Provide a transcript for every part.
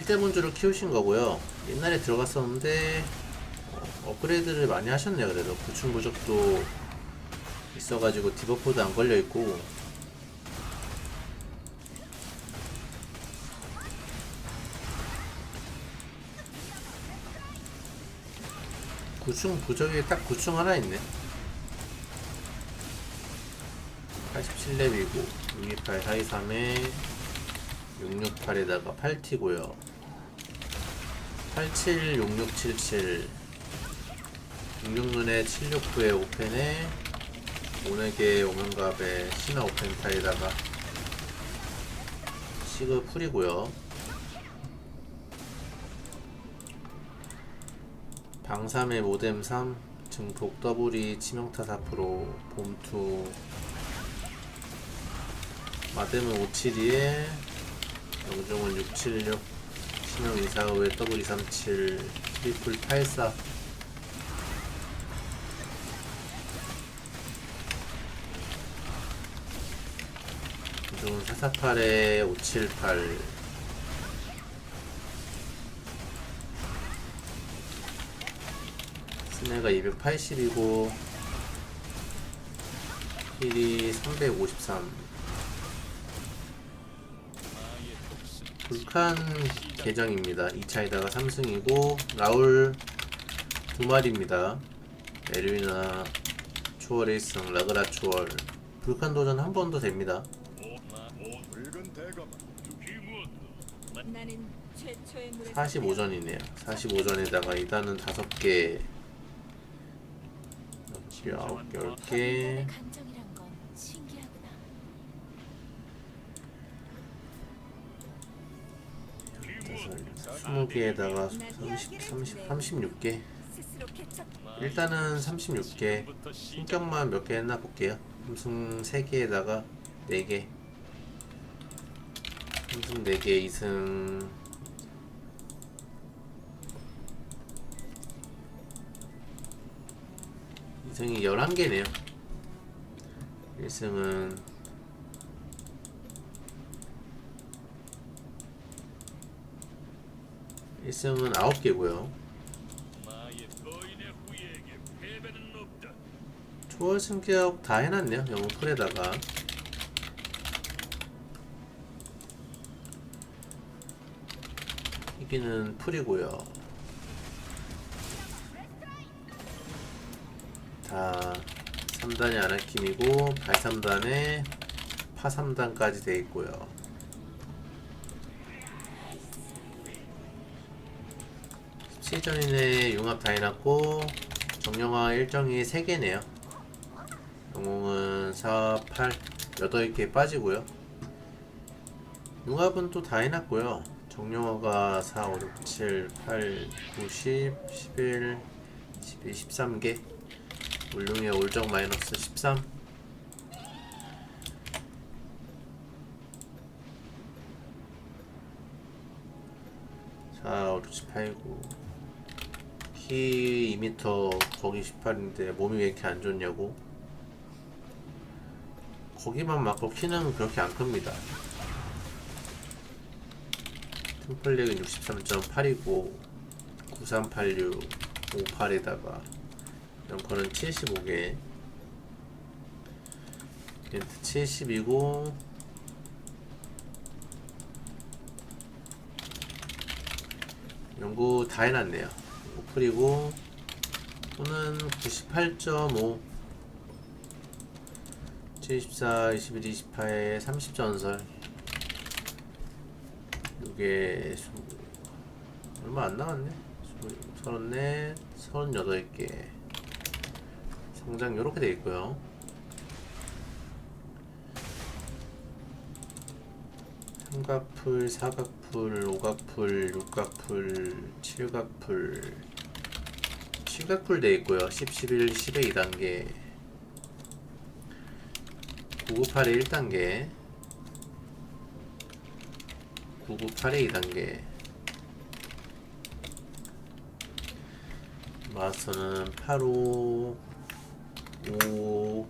일대분주를 키우신 거고요. 옛날에 들어갔었는데 어, 업그레이드를 많이 하셨네요. 그래도 구충 부적도 있어가지고 디버프도 안 걸려 있고 구충 부적이 딱 구충 하나 있네. 87렙이고 628, 423에 668에다가 8T고요 87, 6677 66눈에 769에 5펜에 오네게 오면갑에 신화 5펜타에다가 시그 풀이고요. 방삼의 모뎀 3 증폭 더블이 치명타 4% 봄투. 마뎀은 572에 영종은 676 신형 245에 더블 237 트리플 84 영종은 448에 578 스네가 280이고 힐이 353 불칸 계정입니다. 2차에다가 3승이고 라울 두 마리입니다. 에르위나 초월 1승, 라그라 초월 불칸 도전 한 됩니다. 나는 최초의 물에 45전이네요. 45전에다가 2단은 5개 9개, 9개, 10개 감정 20개에다가 30, 30, 36개 스스로 개척. 일단은 36개. 신격만 몇 개 했나 볼게요. 삼승 3개에다가 4개. 삼승 4개 2승. 이승이 11개네요. 1승은 일승은 9개고요 나의 거인의 후예에게 패배는 없다. 초월 승격 다 해놨네요. 영웅 풀에다가. 이기는 풀이고요. 다 3단이 아나킴이고 발 3단에 파 3단까지 돼 있고요. 시전인의 융합 다 해놨고 정령화 일정이 3개네요. 영웅은 4, 8, 8개 빠지고요. 융합은 또다 해놨고요. 정령화가 4, 5, 6, 7, 8, 9, 10, 11, 12, 13개. 울릉의 올적 마이너스 13. 자, 5, 6, 7, 8, 9. 키 2m, 거기 18인데 몸이 왜 이렇게 안 좋냐고. 거기만 맞고 키는 그렇게 안 큽니다. 템플렉은 63.8이고 9386 58에다가 런커는 75개 렌트 70이고 연구 다 해놨네요 오플이고 또는 98.5 74, 21, 28에 30전설. 이게 얼마 안 나왔네. 34, 38개. 성장 요렇게 돼 있고요. 삼각풀, 사각풀, 오각풀, 육각풀, 칠각풀 칠각풀 돼 있고요. 10, 11, 10의 2단계. 998의 1단계. 998의 2단계. 마스터는 85 5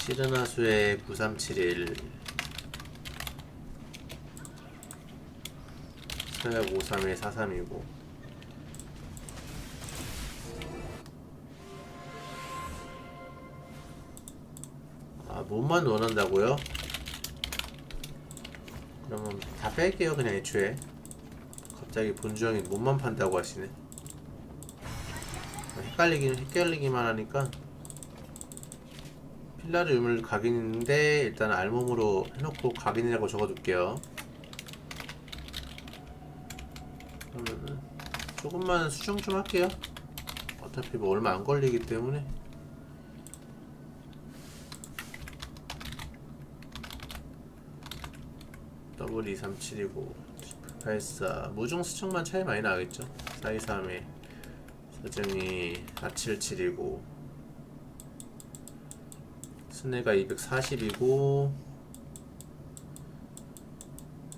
7 시르나수의 9371 서약 53의 43이고. 아 몸만 원한다고요? 그러면 다 뺄게요 그냥 애초에. 갑자기 본주형이 몸만 판다고 하시네. 헷갈리긴 헷갈리기만 하니까. 필라르 유물 각인인데 일단 알몸으로 해놓고 각인이라고 적어둘게요 그러면은 조금만 수정 좀 할게요. 어차피 뭐 얼마 안 걸리기 때문에. 더블 237이고 84 무중 수청만 차이 많이 나겠죠? 423에 서정이 477이고 순회가 240이고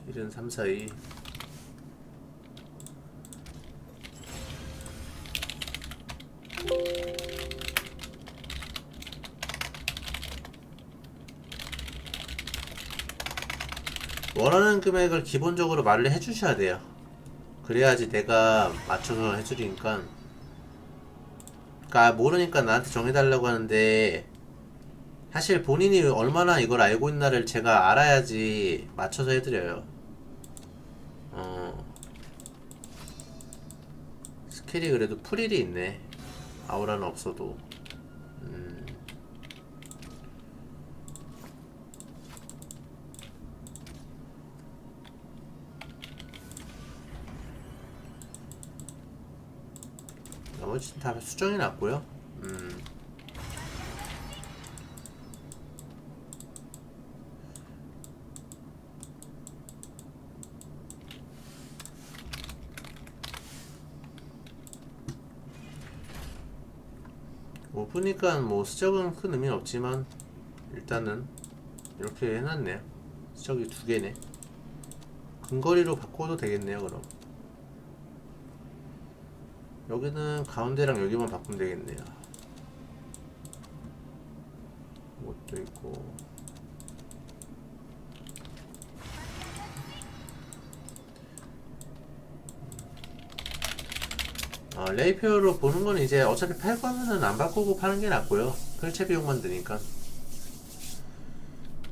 1은 342 원하는 금액을 기본적으로 말을 해주셔야 돼요. 그래야지 내가 맞춰서 해주니까. 그니까 모르니까 나한테 정해달라고 하는데 사실 본인이 얼마나 이걸 알고 있나를 제가 알아야지 맞춰서 해드려요. 어. 스킬이 그래도 풀일이 있네. 아우라는 없어도. 음. 나머지는 다 수정해 놨고요. 음. 뭐 보니까 뭐 수적은 큰 의미는 없지만 일단은 이렇게 해놨네요. 수적이 두 개네. 근거리로 바꿔도 되겠네요. 그럼. 여기는 가운데랑 여기만 바꾸면 되겠네요. 이것도 있고. 어, 레이표로 보는 건 이제 어차피 팔 거면은 안 바꾸고 파는 게 낫고요. 펼체 비용만 드니까.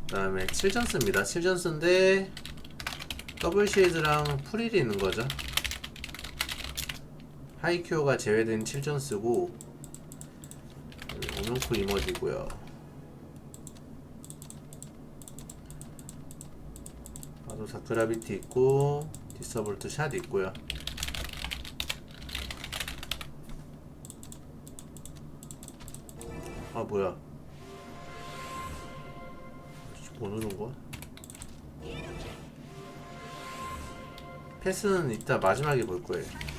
그 다음에 7전스입니다. 7전스인데 더블 쉐이드랑 프릴이 있는 거죠. 하이큐어가 제외된 7전스고 오명코 이머지고요. 바로 사크라비티 있고 디서볼트 샷 있고요. 아 뭐야? 뭐 누른 거야? 패스는 이따 마지막에 볼 거예요.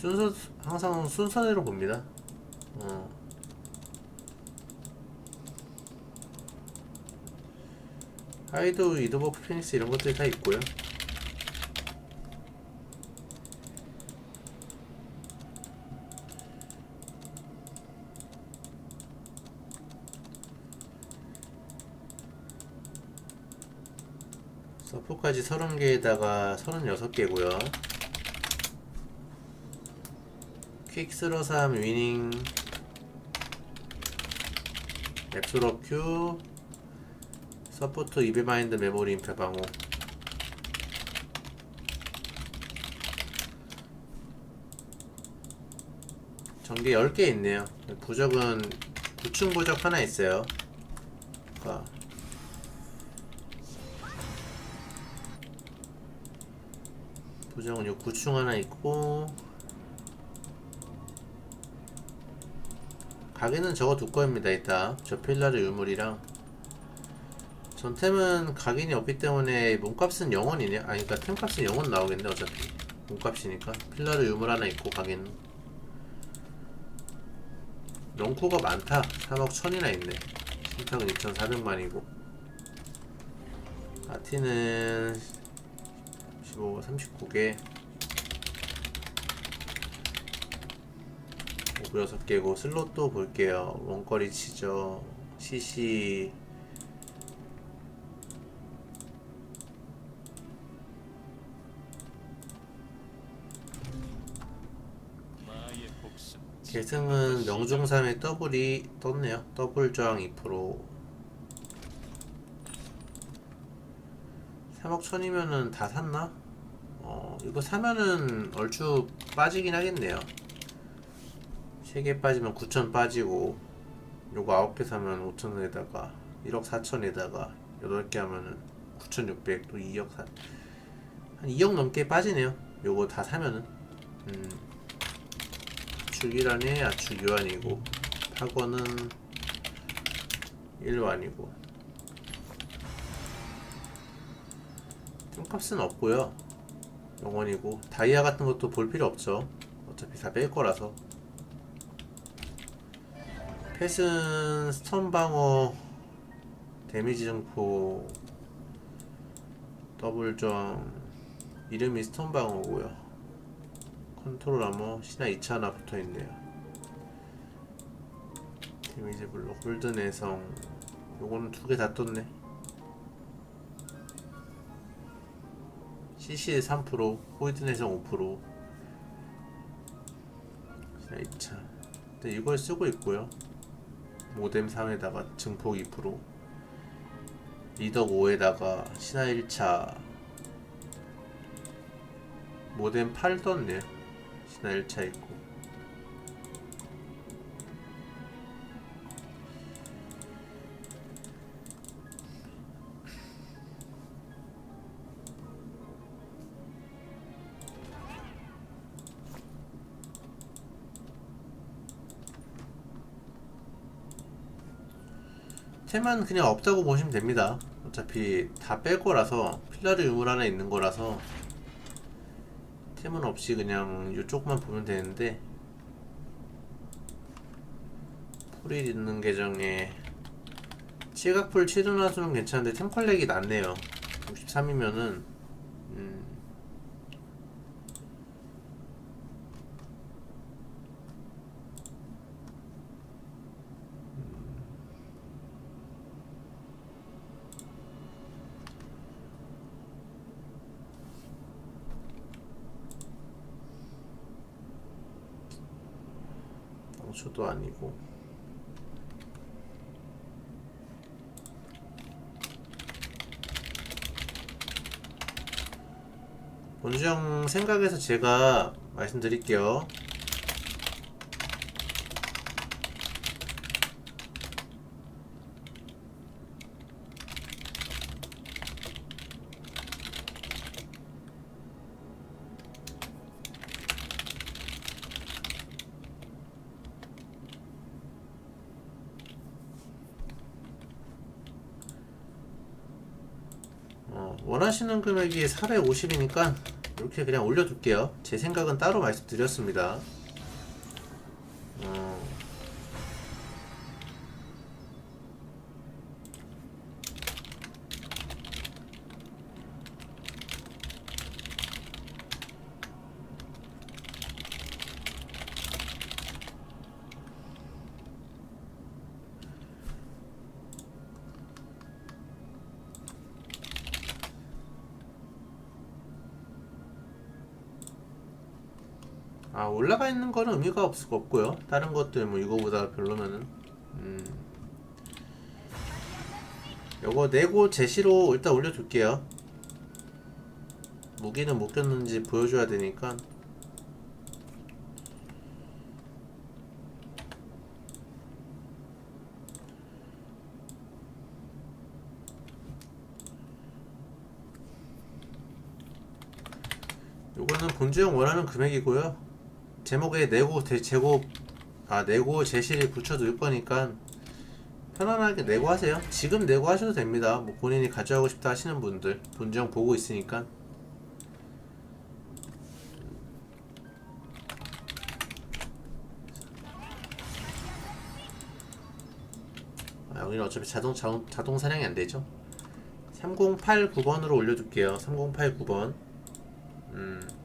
순서 항상 순서대로 봅니다. 어. 하이드, 이드버프, 피닉스 이런 것들이 다 있고요. 서포까지 30개에다가 36개고요. 퀵스로 3 위닝 앱솔업 큐 서포트 이베마인드 메모리 임페 방어 전개 10개 있네요. 부적은 구충 부적 하나 있어요. 아. 부적은 요 구충 하나 있고 가게는 둘 겁니다 이따. 저 필라르 유물이랑. 전템은 각인이 없기 때문에 몸값은 영원이네. 아니 그니까 템값은 영원 나오겠네 어차피. 몸값이니까. 필라르 유물 하나 있고 각인. 런코가 많다. 3억 1000이나 있네. 신탁은 2400만이고. 아티는 15, 39개 오브 6개고 슬롯도 볼게요. 원거리 치죠. CC. 계승은 명중삼의 더블이 떴네요. 더블 저항 2% 3억 천이면은 다 샀나? 어 이거 사면은 얼추 빠지긴 하겠네요 3개 빠지면 9천 빠지고 요거 9개 사면 5천원에다가 1억 4천에다가 8개 하면은 9,600 또 2억 사... 한 2억 넘게 빠지네요. 요거 다 사면은. 음 줄기란의 아축 유한이고 파권은 1완이고. 템값은 없고요. 영원이고. 다이아 같은 것도 볼 필요 없죠. 어차피 다 뺄 거라서 펫은 스턴 방어 데미지 증폭 더블 점 이름이 스턴 방어고요. 컨트롤 아머 신화 2차 하나 붙어있네요. 데미지 블록 홀드 내성. 요거는 두 개 다 떴네. CC 3% 홀드 내성 5% 신화 2차. 근데 이걸 쓰고 있고요 모뎀 3에다가 증폭 2% 리덕 5에다가 신화 1차 모뎀 8 떴네 신화 1차 있고 템은 그냥 없다고 보시면 됩니다. 어차피 다 뺄 거라서 필라르 유물 하나 있는 거라서 템은 없이 그냥 이쪽만 보면 되는데 풀이 있는 계정에 시각풀 치르나수는 괜찮은데 템 컬렉이 낮네요. 63이면은 음 당초도 아니고. 본주형 생각에서 제가 말씀드릴게요 어, 원하시는 금액이 450이니까 이렇게 그냥 올려둘게요. 제 생각은 따로 말씀드렸습니다. 어, 아 올라가 있는 거는 의미가 없을 거 없고요. 다른 것들 뭐 이거보다 별로면은 음. 요거 내고 제시로 일단 올려둘게요. 무기는 못 꼈는지 보여줘야 되니까 요거는 본주형 원하는 금액이고요. 제목에 내고 대, 제곱 아 내고 제시를 붙여둘 거니까 편안하게 내고 하세요. 지금 내고 하셔도 됩니다. 뭐 본인이 가져가고 싶다 하시는 분들 본주형 보고 있으니까 아, 여기는 어차피 자동 자동, 자동 사냥이 안 되죠. 3089번으로 올려둘게요. 3089번. 음.